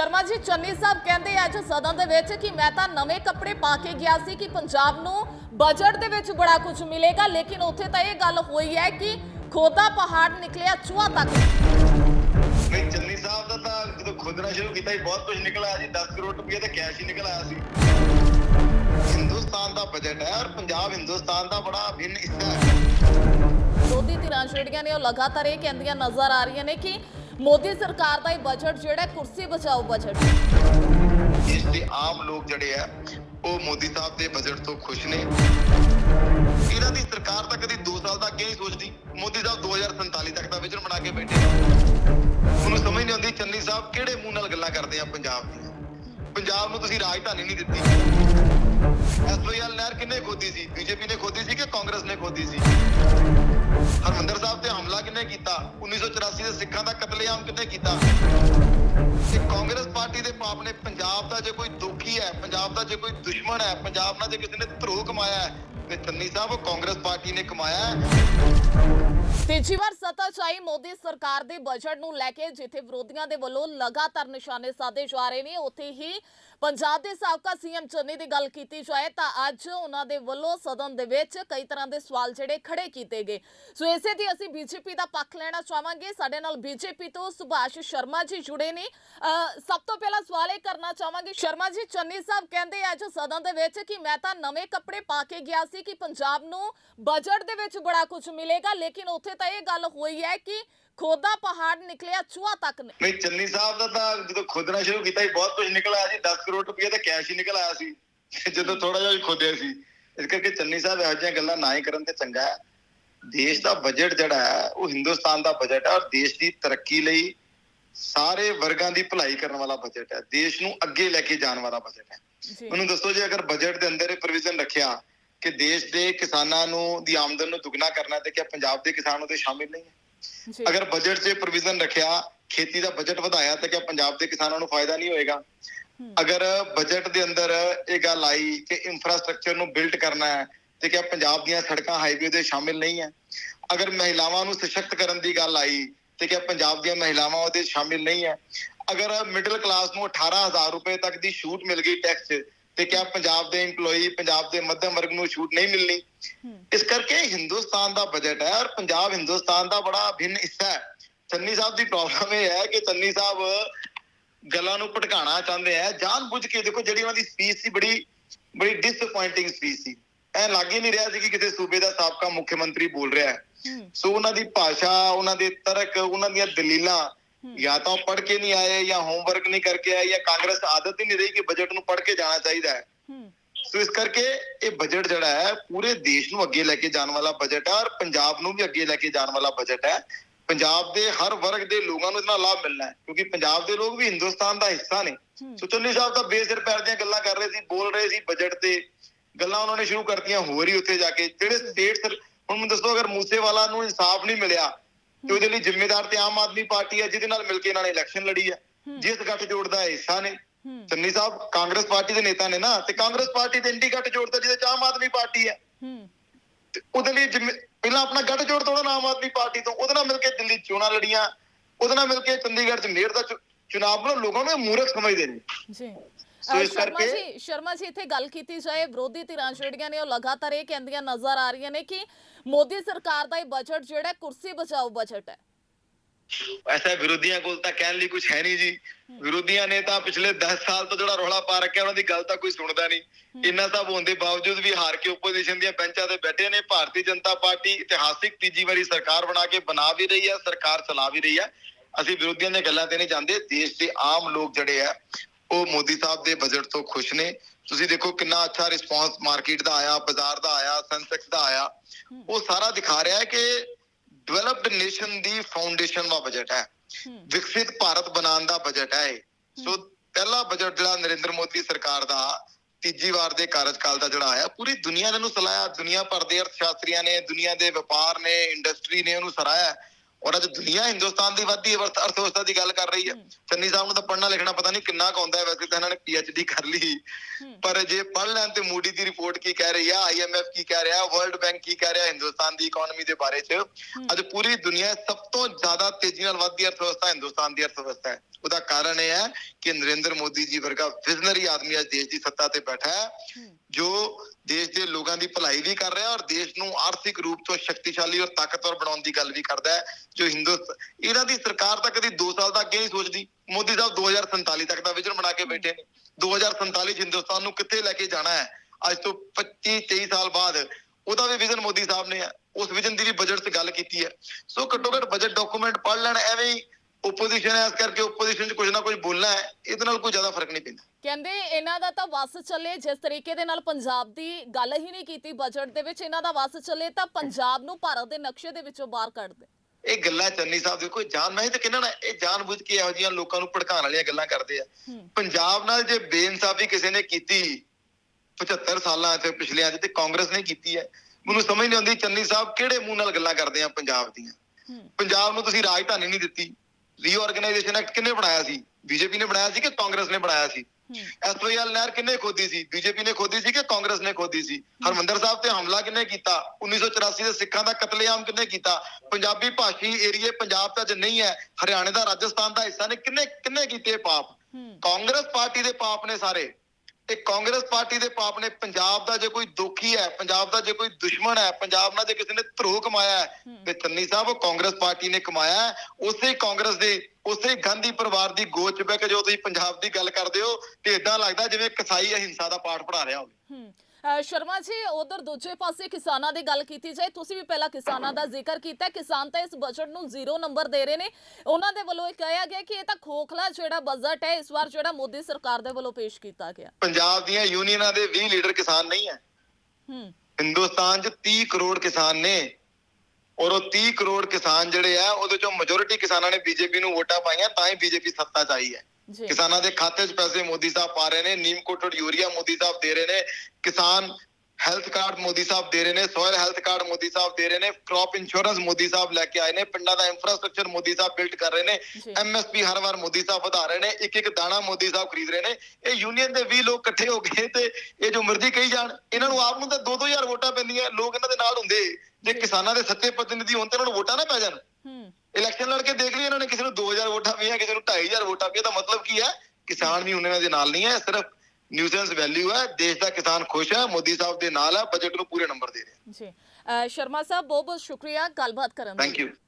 ਸ਼ਰਮਾ ਜੀ ਚੰਨੀ ਸਾਹਿਬ ਕਹਿੰਦੇ ਅੱਜ ਸਦਨ ਦੇ ਵਿੱਚ ਕਿ ਮੈਂ ਤਾਂ ਨਵੇਂ ਕੱਪੜੇ ਪਾ ਕੇ ਗਿਆ ਸੀ ਕਿ ਪੰਜਾਬ ਨੂੰ ਬਜਟ ਦੇ ਵਿੱਚ ਬੜਾ ਕੁਝ ਮਿਲੇਗਾ ਲੇਕਿਨ ਉੱਥੇ ਤਾਂ ਇਹ ਗੱਲ ਹੋਈ ਹੈ ਕਿ ਖੋਦਾ ਪਹਾੜ ਨਿਕਲਿਆ ਚੂਹਾ ਤੱਕ। ਨਹੀਂ ਚੰਨੀ ਸਾਹਿਬ ਦਾ ਤਾਂ ਜਦੋਂ ਖੋਦਣਾ ਸ਼ੁਰੂ ਕੀਤਾ ਹੀ ਬਹੁਤ ਕੁਝ ਨਿਕਲ ਆਇਆ ਜੀ 10 ਕਰੋੜ ਰੁਪਏ ਤੇ ਕੈਸ਼ ਹੀ ਨਿਕਲ ਆਇਆ ਸੀ। ਹਿੰਦੁਸਤਾਨ ਦਾ ਬਜਟ ਹੈ ਔਰ ਪੰਜਾਬ ਹਿੰਦੁਸਤਾਨ ਦਾ ਬੜਾ ਭਿੰਨ ਹਿੱਸਾ ਹੈ। ਵਿਰੋਧੀ ਧਿਰਾਂ ਜਿਹੜੀਆਂ ਨੇ ਉਹ ਲਗਾਤਾਰ ਇਹ ਕਹਿੰਦੀਆਂ ਨਜ਼ਰ ਆ ਰਹੀਆਂ ਨੇ ਕਿ ਮੋਦੀ ਸਰਕਾਰ ਦਾ ਇਹ ਬਜਟ ਜਿਹੜਾ ਕੁਰਸੀ ਬਚਾਓ ਬਜਟ ਦੇਸ਼ ਦੇ ਆਮ ਲੋਕ ਜਿਹੜੇ ਆ, ਉਹ ਮੋਦੀ ਸਾਹਿਬ ਦੇ ਬਜਟ ਤੋਂ ਖੁਸ਼ ਨੇ। ਇਹਨਾਂ ਦੀ ਸਰਕਾਰ ਤਾਂ ਕਦੀ 2 ਸਾਲ ਦਾ ਨਹੀਂ ਸੋਚਦੀ। ਮੋਦੀ ਸਾਹਿਬ 2047 ਤੱਕ ਦਾ ਵਿਜ਼ਨ ਬਣਾ ਕੇ ਬੈਠੇ ਨੇ। ਉਹਨੂੰ ਸਮਝ ਨਹੀਂ ਆਉਂਦੀ ਚੰਨੀ ਸਾਹਿਬ ਕਿਹੜੇ ਮੂੰਹ ਨਾਲ ਗੱਲਾਂ ਕਰਦੇ ਆ ਪੰਜਾਬ ਦੀਆਂ। ਪੰਜਾਬ ਨੂੰ ਤੁਸੀਂ ਰਾਜਧਾਨੀ ਨਹੀਂ ਦਿੱਤੀ। ਐਸਓਐਲ ਨਹਿਰ ਕਿੰਨੇ ਖੋਦੀ ਸੀ? ਬੀਜੇਪੀ ਨੇ ਖੋਦੀ ਸੀ ਕਿ ਕਾਂਗਰਸ ਨੇ ਖੋਦੀ ਸੀ? ਹਰਮੰਦਰ ਸਾਹਿਬ ਤੇ ਹਮਲਾ ਕਿੰਨੇ ਕੀਤਾ? 1984 ਦੇ ਸਿੱਖਾਂ ਦਾ ਕਤਲੇਆਮ ਕਿੰਨੇ ਕੀਤਾ? ਤੇ ਕਾਂਗਰਸ ਪਾਰਟੀ ਦੇ ਪਾਪ ਨੇ ਪੰਜਾਬ ਦਾ ਜੇ ਕੋਈ ਦੁਖੀ ਹੈ, ਪੰਜਾਬ ਦਾ ਜੇ ਕੋਈ ਦੁਸ਼ਮਣ ਹੈ, ਪੰਜਾਬ ਨਾਲ ਜੇ ਕਿਸੇ ਨੇ ਧਰੋਹ ਕਮਾਇਆ ਹੈ, ਤੇ ਚੰਨੀ ਸਾਹਿਬ ਕਾਂਗਰਸ ਪਾਰਟੀ ਨੇ ਕਮਾਇਆ ਹੈ। ਤੀਜੀ ਵਾਰ ਸੱਤਾ 'ਚ ਆਈ, ਮੋਦੀ ਸਰਕਾਰ ਦੇ ਬਜਟ ਨੂੰ ਲੈ ਕੇ ਜਿੱਥੇ ਵਿਰੋਧੀਆਂ ਦੇ ਵੱਲੋਂ ਲਗਾਤਾਰ ਨਿਸ਼ਾਨੇ ਸਾਧੇ ਜਾ ਰਹੇ ਨੇ, ਉੱਥੇ ਹੀ ਪੰਜਾਬ ਦੇ ਸਾਬਕਾ ਸੀਐਮ ਚੰਨੀ ਦੀ ਗੱਲ ਕੀਤੀ ਜਾਏ ਤਾਂ ਅੱਜ ਉਹਨਾਂ ਦੇ ਵੱਲੋਂ ਸਦਨ ਦੇ ਵਿੱਚ ਕਈ ਤਰ੍ਹਾਂ ਦੇ ਸਵਾਲ ਜਿਹੜੇ ਖੜੇ ਕੀਤੇ ਗਏ। ਸੋ ਇਸੇ ਦੀ ਅਸੀਂ ਬੀਜੇਪੀ ਦਾ ਪੱਖ ਲੈਣਾ ਚਾਹਾਂਗੇ। ਸਾਡੇ ਨਾਲ ਬੀਜੇਪੀ ਤੋਂ ਸੁਭਾਸ਼ ਸ਼ਰਮਾ ਜੀ ਜੁੜੇ ਨੇ। ਸਭ ਤੋਂ ਪਹਿਲਾਂ ਸਵਾਲ ਇਹ ਕਰਨਾ ਚਾਹਾਂਗੇ, ਸ਼ਰਮਾ ਜੀ, ਚੰਨੀ ਸਾਹਿਬ ਕਹਿੰਦੇ ਅੱਜ ਸਦਨ ਦੇ ਵਿੱਚ ਕਿ ਮੈਂ ਤਾਂ ਨਵੇਂ ਕੱਪੜੇ ਪਾ ਕੇ ਗਿਆ ਸੀ ਕਿ ਪੰਜਾਬ ਨੂੰ ਬਜਟ ਦੇ ਵਿੱਚ ਬੜਾ ਕੁਝ ਮਿਲੇਗਾ, ਲੇਕਿਨ ਉੱਥੇ ਤਾਂ ਇਹ ਗੱਲ ਹੋਈ ਹੈ ਕਿ ਖੋਦਾ ਪਹਾੜ ਨਿਕਲਿਆ ਚੂਹਾ ਤੱਕ ਨੇ ਨਹੀਂ ਚੰਨੀ ਸਾਹਿਬ ਦਾ ਤਾਂ ਜਦੋਂ ਖੋਦਣਾ ਸ਼ੁਰੂ ਕੀਤਾ ਹੀ ਬਹੁਤ ਕੁਝ ਨਿਕਲ ਆਇਆ ਜੀ 10 ਕਰੋੜ ਰੁਪਏ ਤੇ ਕੈਸ਼ ਹੀ ਨਿਕਲ ਆਇਆ ਸੀ। ਜਦੋਂ ਥੋੜਾ ਜਿਹਾ ਖੋਦਿਆ ਸੀ। ਇਸ ਕਰਕੇ ਚੰਨੀ ਸਾਹਿਬ ਇਹੋ ਜਿਹੀਆਂ ਗੱਲਾਂ ਨਾ ਹੀ ਕਰਨ ਤੇ ਚੰਗਾ ਹੈ। ਦੇਸ਼ ਦਾ ਬਜਟ ਜਿਹੜਾ ਹੈ ਉਹ ਹਿੰਦੁਸਤਾਨ ਦਾ ਬਜਟ ਹੈ ਔਰ ਦੇਸ਼ ਦੀ ਤਰੱਕੀ ਲਈ ਸਾਰੇ ਵਰਗਾਂ ਦੀ ਭਲਾਈ ਕਰਨ ਵਾਲਾ ਬਜਟ ਹੈ। ਦੇਸ਼ ਨੂੰ ਅੱਗੇ ਲੈ ਕੇ ਜਾਣ ਵਾਲਾ ਬਜਟ ਹੈ। ਮੈਨੂੰ ਦੱਸੋ ਜੇ ਅਗਰ ਬਜਟ ਦੇ ਅੰਦਰ ਇਹ ਪ੍ਰੋਵੀਜ਼ਨ ਰੱਖਿਆ ਕਿ ਦੇਸ਼ ਦੇ ਕਿਸਾਨਾਂ ਨੂੰ ਦੀ ਆਮਦਨ ਨੂੰ ਦੁੱਗਣਾ ਕਰਨਾ ਤੇ ਕਿ ਪੰਜਾਬ ਦੇ ਕਿਸਾਨ ਉਹਦੇ ਸ਼ਾਮਿਲ ਨਹੀਂ ਹੈ। ਅਗਰ ਬਜਟ 'ਚ ਪ੍ਰੋਵੀਜ਼ਨ ਰੱਖਿਆ ਖੇਤੀ ਦਾ ਬਜਟ ਵਧਾਇਆ ਤਾਂ ਕਿ ਪੰਜਾਬ ਦੇ ਕਿਸਾਨਾਂ ਨੂੰ ਫਾਇਦਾ ਨਹੀਂ ਹੋਏਗਾ। ਅਗਰ ਬਜਟ ਦੇ ਅੰਦਰ ਇਹ ਗੱਲ ਆਈ ਕਿ ਇਨਫਰਾਸਟ੍ਰਕਚਰ ਨੂੰ ਬਿਲਡ ਕਰਨਾ ਹੈ ਤੇ ਕਿ ਪੰਜਾਬ ਦੀਆਂ ਸੜਕਾਂ ਹਾਈਵੇ ਦੇ ਸ਼ਾਮਿਲ ਨਹੀਂ ਹੈ? ਅਗਰ ਮਹਿਲਾਵਾਂ ਨੂੰ ਸਸ਼ਕਤ ਕਰਨ ਦੀ ਗੱਲ ਆਈ ਤੇ ਕਿ ਪੰਜਾਬ ਦੀਆਂ ਮਹਿਲਾਵਾਂ ਉਹਦੇ ਸ਼ਾਮਿਲ ਨਹੀਂ ਹੈ? ਅਗਰ ਮਿਡਲ ਕਲਾਸ ਨੂੰ 18000 ਰੁਪਏ ਤੱਕ ਦੀ ਛੂਟ ਮਿਲ ਗਈ ਟੈਕਸ 'ਚ ਤੇ ਕਿ ਪੰਜਾਬ ਦੇ EMPLOYE ਪੰਜਾਬ ਦੇ ਮੱਧਮ ਵਰਗ ਨੂੰ ਛੂਟ ਨਹੀਂ ਮਿਲਣੀ। ਇਸ ਕਰਕੇ ਹਿੰਦੁਸਤਾਨ ਦਾ ਬਜਟ ਹੈ ਔਰ ਪੰਜਾਬ ਹਿੰਦੁਸਤਾਨ ਦਾ ਬੜਾ ਭਿੰਨ ਹਿੱਸਾ ਹੈ। ਚੰਨੀ ਸਾਹਿਬ ਦੀ ਪ੍ਰੋਬਲਮ ਇਹ ਹੈ ਕਿ ਚੰਨੀ ਸਾਹਿਬ ਗੱਲਾਂ ਨੂੰ ਭਟਕਾਉਣਾ ਚਾਹੁੰਦੇ ਆ। ਜਾਣ ਬੁੱਝ ਕੇ ਦੇਖੋ ਜਿਹੜੀ ਉਹਨਾਂ ਦੀ ਸਪੀਚ ਸੀ ਬੜੀ ਬੜੀ ਡਿਸਪਾਇੰਟਿੰਗ ਸਪੀਚ ਸੀ। ਐ ਲੱਗ ਹੀ ਨਹੀਂ ਰਿਹਾ ਸੀ ਕਿ ਕਿਸੇ ਸੂਬੇ ਦਾ ਸਾਬਕਾ ਮੁੱਖ ਮੰਤਰੀ ਬੋਲ ਰਿਹਾ ਹੈ। ਸੋ ਉਹਨਾਂ ਦੀ ਭਾਸ਼ਾ ਉਹਨਾਂ ਦੇ ਤਰਕ ਉਹਨਾਂ ਦੀਆਂ ਦਲੀਲਾਂ ਜਾਂ ਤਾਂ ਪੜ੍ਹ ਕੇ ਨਹੀਂ ਆਏ ਜਾਂ ਹੋਮਵਰਕ ਨਹੀਂ ਕਰਕੇ ਆਏ ਜਾਂ ਕਾਂਗਰਸ ਆਦਤ ਹੀ ਨਹੀਂ ਰਹੀ ਕਿ ਬਜਟ ਨੂੰ ਪੜ੍ਹ ਕੇ ਜਾਣਾ ਚਾਹੀਦਾ ਹੈ। ਸੋ ਇਸ ਕਰਕੇ ਇਹ ਬਜਟ ਜਿਹੜਾ ਹੈ ਪੂਰੇ ਦੇਸ਼ ਨੂੰ ਅੱਗੇ ਲੈ ਕੇ ਜਾਣ ਵਾਲਾ ਬਜਟ ਹੈ ਔਰ ਪੰਜਾਬ ਨੂੰ ਵੀ ਅੱਗੇ ਲੈ ਕੇ ਜਾਣ ਵਾਲਾ ਬਜਟ ਹੈ। ਪੰਜਾਬ ਦੇ ਹਰ ਵਰਗ ਦੇ ਲੋਕਾਂ ਨੂੰ ਇਹਦਾ ਲਾਭ ਮਿਲਣਾ ਹੈ ਕਿਉਂਕਿ ਪੰਜਾਬ ਦੇ ਲੋਕ ਵੀ ਹਿੰਦੁਸਤਾਨ ਦਾ ਹਿੱਸਾ ਨੇ। ਸੋ ਚੰਨੀ ਸਾਹਿਬ ਤਾਂ ਬੇਸਿਰ ਪੈਰ ਦੀਆਂ ਗੱਲਾਂ ਕਰ ਰਹੇ ਸੀ ਬੋਲ ਰਹੇ ਸੀ ਬਜਟ ਤੇ। ਗੱਲਾਂ ਉਹਨਾਂ ਨੇ ਸ਼ੁਰੂ ਕਰਤੀਆਂ ਹੋਰ ਹੀ ਉੱਥੇ ਜਾ ਕੇ। ਜਿਹੜੇ ਸਟੇਟ ਹੁਣ ਮੈਨੂੰ ਦੱਸੋ ਅਗਰ ਮੂਸੇਵਾਲਾ ਨੂੰ ਇਨਸਾਫ ਨਹੀਂ ਮਿਲਿਆ ਤੇ ਉਹਦੇ ਲਈ ਜ਼ਿੰਮੇਦਾਰ ਤੇ ਆਮ ਆਦਮੀ ਪਾਰਟੀ ਹੈ ਜਿਹਦੇ ਨਾਲ ਮਿਲ ਕੇ ਇਹਨਾਂ ਨੇ ਇਲੈਕਸ਼ਨ ਲੜੀ ਹੈ। ਜਿਸ ਗੱਠਜੋੜ ਦਾ ਹਿੱਸਾ ਨੇ। ਚੰਨੀ ਸਾਹਿਬ ਕਾਂਗਰਸ ਪਾਰਟੀ ਦੇ ਨੇਤਾ ਨੇ ਨਾ ਤੇ ਕਾਂਗਰਸ ਪਾਰਟੀ ਤੇ ਇੰਡੀ ਗੱਠ ਜੋੜਦਾ ਜਿਹਦੇ ਚ ਆਮ ਆਦਮੀ ਪਾਰਟੀ ਹੈ। ਤੇ ਉਹਦੇ ਲਈ ਪਹਿਲਾਂ ਆਪਣਾ ਗੱਠ ਜੋੜ ਤੋੜਨ ਆਮ ਆਦਮੀ ਪਾਰਟੀ ਤੋਂ ਉਹਦੇ ਨਾਲ ਮਿਲ ਕੇ ਦਿੱਲੀ ਚੋਣਾਂ ਲੜੀਆਂ ਉਹਦੇ ਨਾਲ ਮਿਲ ਕੇ ਚੰਡੀਗੜ੍ਹ 'ਚ ਮੇਅਰ ਦਾ ਚੁਣਾਵ ਨੂੰ ਲੋਕਾਂ ਨੂੰ ਮੂਰਖ ਸਮਝਦੇ ਨੇ। ਜੀ। ਇਸ ਸ਼ਰਮਾ ਕਰਕੇ- ਜੀ ਸ਼ਰਮਾ ਜੀ ਇੱਥੇ ਗੱਲ ਕੀਤੀ ਜਾਏ ਵਿਰੋਧੀ ਧਿਰਾਂ ਜਿਹੜੀਆਂ ਨੇ ਉਹ ਲਗਾਤਾਰ ਇਹ ਕਹਿੰਦੀਆਂ ਨਜ਼ਰ ਆ ਰਹੀਆਂ ਨੇ ਕਿ ਮੋਦੀ ਸਰਕਾਰ ਦਾ ਇਹ ਬਜਟ ਜਿਹੜਾ ਕੁਰਸੀ ਬਚਾਓ ਬਜਟ ਹੈ। ਐਸਾ ਵਿਰੋਧੀਆਂ ਕੋਲ ਤਾਂ ਕਹਿਣ ਲਈ ਕੁਝ ਹੈ ਨਹੀਂ ਜੀ। ਵਿਰੋਧੀਆਂ ਨੇ ਤਾਂ ਪਿਛਲੇ 10 ਸਾਲ ਤੋਂ ਜਿਹੜਾ ਰੌਲਾ ਪਾ ਰੱਖਿਆ ਉਹਨਾਂ ਦੀ ਗੱਲ ਤਾਂ ਕੋਈ ਸੁਣਦਾ ਨਹੀਂ। ਇੰਨਾ ਸਭ ਹੋਣ ਦੇ ਬਾਵਜੂਦ ਵੀ ਹਾਰ ਕੇ ਓਪੋਜੀਸ਼ਨ ਦੀਆਂ ਬੈਂਚਾਂ ਤੇ ਬੈਠੇ ਨੇ ਭਾਰਤੀ ਜਨਤਾ ਪਾਰਟੀ ਇਤਿਹਾਸਿਕ ਤੀਜੀ ਵਾਰੀ ਸਰਕਾਰ ਬਣਾ ਕੇ ਬਣਾ ਵੀ ਰਹੀ ਹੈ ਸਰਕਾਰ ਚਲਾ ਵੀ ਰਹੀ ਹੈ। ਅਸੀਂ ਵਿਰੋਧੀਆਂ ਦੀਆਂ ਗੱਲਾਂ ਤੇ ਨਹੀਂ ਜਾਂਦੇ ਦੇਸ਼ ਦੇ ਆਮ ਲੋਕ ਜਿਹੜੇ ਆ ਉਹ ਮੋਦੀ ਸਾਹਿਬ ਦੇ ਬਜਟ ਤੋਂ ਖੁਸ਼ ਨੇ। ਤੁਸੀਂ ਦੇਖੋ ਕਿੰਨਾ ਅੱਛਾ ਰਿਸਪਾਂਸ ਮਾਰਕੀਟ ਦਾ ਆਇਆ, ਬਾਜ਼ਾਰ ਦਾ ਆਇਆ ਸੈਂਸੈਕਸ ਦਾ ਆਇਆ। ਉਹ ਸਾਰਾ ਦਿਖਾ ਰਿਹਾ ਹੈ ਕਿ ਡਿਵੈਲਪਡ ਨੇਸ਼ਨ ਦੀ ਫਾਊਂਡੇਸ਼ਨ ਦਾ ਬਜਟ ਹੈ। ਵਿਕਸਿਤ ਭਾਰਤ ਬਣਾਉਣ ਦਾ ਬਜਟ ਹੈ ਇਹ। ਸੋ ਪਹਿਲਾ ਬਜਟ ਜਿਹੜਾ ਨਰਿੰਦਰ ਮੋਦੀ ਸਰਕਾਰ ਦਾ, ਤੀਜੀ ਵਾਰ ਦੇ ਕਾਰਜਕਾਲ ਦਾ ਜਿਹੜਾ ਆਇਆ, ਪੂਰੀ ਦੁਨੀਆ ਨੇ ਇਹਨੂੰ ਸਲਾਇਆ। ਦੁਨੀਆ ਭਰ ਦੇ ਅਰਥਸ਼ਾਸਤਰੀਆਂ ਨੇ, ਦੁਨੀਆ ਦੇ ਵਪਾਰ ਨੇ ਇੰਡਸਟਰੀ ਨੇ ਉਹਨੂੰ ਸਰਾਇਆ। ਔਰ ਅੱਜ ਦੁਨੀਆ ਹਿੰਦੁਸਤਾਨ ਦੀ ਵੱਧਦੀ ਅਰਥ ਅਰਥਵਿਵਸਥਾ ਦੀ ਗੱਲ ਕਰ ਰਹੀ ਹੈ। ਚੰਨੀ ਸਾਹਿਬ ਨੂੰ ਤਾਂ ਪੜ੍ਹਨਾ ਲਿਖਣਾ ਪਤਾ ਨਹੀਂ ਕਿੰਨਾ ਕੁ ਆਉਂਦਾ ਹੈ। ਵੈਸੇ ਤਾਂ ਇਹਨਾਂ ਨੇ ਪੀਐਚਡੀ ਕਰ ਲਈ। ਪਰ ਜੇ ਪੜ੍ਹ ਲੈਣ ਤੇ ਮੂਡੀ ਦੀ ਰਿਪੋਰਟ ਕੀ ਕਹਿ ਰਹੀ ਆ? ਆਈਐਮਐਫ ਕੀ ਕਹਿ ਰਿਹਾ? ਵਰਲਡ ਬੈਂਕ ਕੀ ਕਹਿ ਰਿਹਾ ਹਿੰਦੁਸਤਾਨ ਦੀ ਇਕਨੋਮੀ ਦੇ ਬਾਰੇ 'ਚ? ਅੱਜ ਪੂਰੀ ਦੁਨੀਆ ਸਭ ਤੋਂ ਜ਼ਿਆਦਾ ਤੇਜ਼ੀ ਨਾਲ ਵੱਧਦੀ ਅਰਥਵਿਵਸਥਾ ਹਿੰਦੁਸਤਾਨ ਦੀ ਅਰਥਵਿਵਸਥਾ ਹੈ। ਉਹਦਾ ਕਾਰਨ ਇਹ ਹੈ ਕਿ ਨਰਿੰਦਰ ਮੋਦੀ ਜੀ ਵਰਗਾ ਵਿਜ਼ਨਰੀ ਆਦਮੀ ਅੱਜ ਦੇਸ਼ ਦੀ ਸੱਤਾ ਤੇ ਬੈਠਾ ਹੈ। ਜੋ ਦੇਸ਼ ਦੇ ਲੋਕਾਂ ਦੀ ਭਲਾਈ ਵੀ ਕਰ ਰਿਹਾ ਔਰ ਦੇਸ਼ ਨੂੰ ਆਰਥਿਕ ਰੂਪ ਤੋਂ ਸ਼ਕਤੀਸ਼ਾਲੀ ਔਰ ਤਾਕਤਵਰ ਬਣਾਉਣ ਦੀ ਗੱਲ ਵੀ ਕਰਦਾ ਹੈ, ਜੋ ਹਿੰਦੁਸਤਾਨ ਇਹਨਾਂ ਦੀ ਸਰਕਾਰ ਤਾਂ ਕਦੀ 2 ਸਾਲ ਦਾ ਅੱਗੇ ਨਹੀਂ ਸੋਚਦੀ, ਮੋਦੀ ਸਾਹਿਬ 2047 ਤੱਕ ਦਾ ਵਿਜ਼ਨ ਬਣਾ ਕੇ ਬੈਠੇ ਨੇ 2047 ਚ ਹਿੰਦੁਸਤਾਨ ਨੂੰ ਕਿੱਥੇ ਲੈ ਕੇ ਜਾਣਾ ਹੈ, ਅੱਜ ਤੋਂ 25 23 ਸਾਲ ਬਾਅਦ ਉਹਦਾ ਵੀ ਵਿਜ਼ਨ ਮੋਦੀ ਸਾਹਿਬ ਨੇ ਹੈ ਉਸ ਵਿਜ਼ਨ ਦੀ ਵੀ ਬਜਟ 'ਚ ਗੱਲ ਕੀਤੀ ਹੈ, ਸੋ ਘੱਟੋ ਘੱਟ ਬਜਟ ਡਾਕੂਮੈਂਟ ਪੜ੍ਹ ਲੈਣ ਐਵੇਂ ਹੀ ਓਪੋਜੀਸ਼ਨ ਹੈ ਇਸ ਕਰਕੇ ਓਪੋਜੀਸ਼ਨ 'ਚ ਕੁਝ ਨਾ ਕੁਝ ਬੋਲਣਾ ਹੈ ਇਹਦੇ ਨਾਲ ਕੋਈ ਜ਼ਿਆਦਾ ਫ਼ਰਕ ਨਹੀਂ ਪੈਂਦਾ। ਕਹਿੰਦੇ ਇਹਨਾਂ ਦਾ ਤਾਂ ਵਸ ਚੱਲੇ ਜਿਸ ਤਰੀਕੇ ਦੇ ਨਾਲ ਪੰਜਾਬ ਦੀ ਗੱਲ ਹੀ ਨਹੀਂ ਕੀਤੀ ਬਜਟ ਦੇ ਵਿੱਚ ਇਹਨਾਂ ਦਾ ਵਸ ਚੱਲੇ ਤਾਂ ਪੰਜਾਬ ਨੂੰ ਭਾਰਤ ਦੇ ਨਕਸ਼ੇ ਦੇ ਵਿੱਚੋਂ ਬਾਹਰ ਕੱਢ ਦੇ। ਇਹ ਗੱਲਾਂ ਚੰਨੀ ਸਾਹਿਬ ਦੇ ਕੋਈ ਜਾਣ ਨਹੀਂ ਤੇ ਕਿਹਨਾਂ ਨੇ ਇਹ ਜਾਣਬੁੱਝ ਕੇ ਇਹੋ ਜਿਹੀਆਂ ਲੋਕਾਂ ਨੂੰ ਭੜਕਾਉਣ ਵਾਲੀਆਂ ਗੱਲਾਂ ਕਰਦੇ ਆ। ਪੰਜਾਬ ਨਾਲ ਜੇ ਬੇਇਨਸਾਫੀ ਕਿਸੇ ਨੇ ਕੀਤੀ 75 ਸਾਲਾਂ ਤੇ ਪਿਛਲਿਆਂ 'ਚ ਤੇ ਕਾਂਗਰਸ ਨੇ ਕੀਤੀ ਹੈ ਮੈਨੂੰ ਸਮਝ ਨਹੀਂ ਆਉਂਦੀ ਚੰਨੀ ਸਾਹਿਬ ਕਿਹੜੇ ਮੂੰਹ ਨਾਲ ਗੱਲਾਂ ਕਰਦੇ ਆ ਪੰਜਾਬ ਦੀਆਂ। ਪੰਜਾਬ ਨੂੰ ਤੁਸੀਂ ਰਾਜਧਾਨੀ ਨਹੀਂ ਦਿੱਤੀ ਰੀਆਰਗੇਨਾਈਜੇਸ਼ਨ ਐਕਟ ਕਿੰਨੇ ਬਣਾਇਆ ਸੀ? ਬੀਜੇਪੀ ਨੇ ਬਣਾਇਆ ਸੀ ਕਿ ਕਾਂਗਰਸ ਨੇ ਬਣਾਇਆ ਸੀ? ਹੂੰ। ਐਸਵਾਈਐਲ ਨਹਿਰ ਕਿੰਨੇ ਖੋਦੀ ਸੀ? ਬੀਜੇਪੀ ਨੇ ਖੋਦੀ ਸੀ ਕਿ ਕਾਂਗਰਸ ਨੇ ਖੋਦੀ ਸੀ? ਹਰਮੰਦਰ ਸਾਹਿਬ ਤੇ ਹਮਲਾ ਕਿੰਨੇ ਕੀਤਾ? 1984 ਦੇ ਸਿੱਖਾਂ ਦਾ ਕਤਲੇਆਮ ਕਿੰਨੇ ਕੀਤਾ? ਪੰਜਾਬੀ ਭਾਸ਼ੀ ਏਰੀਏ ਪੰਜਾਬ ਤਾਂ ਅੱਜ ਨਹੀਂ ਹੈ ਹਰਿਆਣੇ ਦਾ ਰਾਜਸਥਾਨ ਦਾ ਹਿੱਸਾ ਨੇ ਕਿੰਨੇ ਕਿੰਨੇ ਕੀਤੇ ਪਾਪ? ਕਾਂਗਰਸ ਪਾਰਟੀ ਦੇ ਪਾਪ ਨੇ ਸਾਰੇ। ਤੇ ਕਾਂਗਰਸ ਪਾਰਟੀ ਦੇ ਪਾਪ ਨੇ ਪੰਜਾਬ ਦਾ ਜੇ ਕੋਈ ਦੋਖੀ ਹੈ ਪੰਜਾਬ ਦਾ ਜੇ ਕੋਈ ਦੁਸ਼ਮਣ ਹੈ ਪੰਜਾਬ ਨਾਲ ਜੇ ਕਿਸੇ ਨੇ ਧਰੋਹ ਕਮਾਇਆ ਹੈ। ਤੇ ਚੰਨੀ ਸਾਹਿਬ ਕਾਂਗਰਸ ਪਾਰਟੀ ਨੇ ਕਮਾਇਆ। ਉਸੇ ਕਾਂਗਰਸ ਦੇ ਉਸੇ ਗਾਂਧੀ ਪਰਿਵਾਰ ਦੀ ਗੋਦ ਚ ਬਹਿ ਕੇ ਜੋ ਤੁਸੀਂ ਪੰਜਾਬ ਦੀ ਗੱਲ ਕਰਦੇ ਹੋ ਤੇ ਇਦਾਂ ਲੱਗਦਾ ਜਿਵੇਂ ਕਸਾਈ ਅਹਿੰਸਾ ਦਾ ਪਾਠ ਪੜ੍ਹਾ ਰਿਹਾ ਹੋਵੇ ਸ਼ਰਮਾ ਜੀ ਉਧਰ ਦੂਜੇ ਪਾਸੇ ਕਿਸਾਨਾਂ ਦੀ ਗੱਲ ਕੀਤੀ ਜਾਏ ਤੁਸੀਂ ਵੀ ਪਹਿਲਾਂ ਕਿਸਾਨਾਂ ਦਾ ਜ਼ਿਕਰ ਕੀਤਾ ਕਿਸਾਨ ਤਾਂ ਇਸ ਬਜਟ ਨੂੰ ਜ਼ੀਰੋ ਨੰਬਰ ਦੇ ਰਹੇ ਨੇ। ਉਹਨਾਂ ਦੇ ਵੱਲੋਂ ਇਹ ਕਿਹਾ ਗਿਆ ਕਿ ਇਹ ਤਾਂ ਖੋਖਲਾ ਜਿਹੜਾ ਬਜਟ ਹੈ ਇਸ ਵਾਰ ਜਿਹੜਾ ਮੋਦੀ ਸਰਕਾਰ ਦੇ ਵੱਲੋਂ ਪੇਸ਼ ਕੀਤਾ ਗਿਆ। ਪੰਜਾਬ ਦੀਆਂ ਯੂਨੀਅਨਾਂ ਦੇ 20 ਲੀਡਰ ਕਿਸਾਨ ਨਹੀਂ ਹੈ। ਹੂੰ। ਹਿੰਦੁਸਤਾਨ 'ਚ 30 ਕਰੋੜ ਕਿਸਾਨ ਨੇ ਔਰ ਉਹ 30 ਕਰੋੜ ਕਿਸਾਨ ਜਿਹੜੇ ਆ ਉਹਦੇ ਚੋਂ ਮੈਜੋਰਿਟੀ ਕਿਸਾਨਾਂ ਨੇ ਬੀਜੇਪੀ ਨੂੰ ਵੋਟਾਂ ਪਾਈਆਂ ਤਾਂ ਹੀ ਬੀਜੇਪੀ ਸੱਤਾ 'ਚ ਆਈ ਹੈ। ਕਿਸਾਨਾਂ ਦੇ ਖਾਤੇ 'ਚ ਪੈਸੇ ਮੋਦੀ ਸਾਹਿਬ ਪਾ ਰਹੇ ਨੇ ਨੀਮ ਕੋਟਡ ਯੂਰੀਆ ਮੋਦੀ ਸਾਹਿਬ ਦੇ ਰਹੇ ਨੇ ਕਿਸਾਨ ਹੈਲਥ ਕਾਰਡ ਮੋਦੀ ਸਾਹਿਬ ਦੇ ਰਹੇ ਨੇ soil health card Modi sahib ਦੇ ਰਹੇ ਨੇ ਕ੍ਰੌਪ ਇੰਸ਼ੋਰੈਂਸ ਮੋਦੀ ਸਾਹਿਬ ਲੈ ਕੇ ਆਏ ਨੇ ਪਿੰਡਾਂ ਦਾ ਇਨਫਰਾਸਟ੍ਰਕਚਰ ਮੋਦੀ ਸਾਹਿਬ ਬਿਲਡ ਕਰ ਰਹੇ ਨੇ। ਐਮਐਸਪੀ ਹਰ ਵਾਰ ਮੋਦੀ ਸਾਹਿਬ ਵਧਾ ਰਹੇ ਨੇ ਇੱਕ ਇੱਕ ਦਾਣਾ ਮੋਦੀ ਸਾਹਿਬ ਖਰੀਦ ਰਹੇ ਨੇ ਇਹ ਯੂਨੀਅਨ ਦੇ 20 ਲੋਕ ਇਕੱਠੇ ਹੋ ਗਏ ਤੇ ਇਹ ਜੋ ਮਰਜ਼ੀ ਕਹੀ ਜਾਣ ਇਹਨਾਂ ਨੂੰ ਆਪ ਨੂੰ ਤਾਂ 2-2000 ਵੋਟਾਂ ਪੈਂਦੀਆਂ ਲੋਕ ਇਹਨਾਂ ਦੇ ਨਾਲ ਹੁੰਦੇ ਜੇ ਕਿਸਾਨਾਂ ਦੇ ਸੱਚੇ ਪ੍ਰਤੀਨਿਧੀ ਹੋਣ ਤੇ ਇਹਨਾਂ ਨੂੰ ਵੋਟਾਂ ਨਾ ਪੈ ਜਾਣ। ਹੂੰ। ਇਲੈਕਸ਼ਨ ਲੜ ਕੇ ਦੇਖ ਲਈ ਇਹਨਾਂ ਨੇ ਕਿਸੇ ਨੂੰ 2000 ਵੋਟਾਂ ਪਈਆਂ ਕਿਸੇ ਨੂੰ 2500 ਵੋਟਾਂ ਪਈਆਂ ਤਾਂ ਮਤਲਬ ਕੀ ਹੈ? ਕਿਸਾਨ ਵੀ ਉਹਨਾਂ ਦੇ ਨਾਲ ਨਹੀਂ ਹੈ ਸਿਰਫ ਨਿਊਜ਼ੈਂਸ ਵੈਲਿਊ ਹੈ ਦੇਸ਼ ਦਾ ਕਿਸਾਨ ਖੁਸ਼ ਹੈ ਮੋਦੀ ਸਾਹਿਬ ਦੇ ਨਾਲ ਹੈ ਬਜਟ ਨੂੰ ਪੂਰੇ ਨੰਬਰ ਦੇ ਰਿਹਾ ਜੀ। ਸ਼ਰਮਾ ਸਾਹਿਬ ਬਹੁਤ ਬਹੁਤ ਸ਼ੁਕਰੀਆ ਗੱਲਬਾਤ ਕਰਨ ਲਈ। Thank you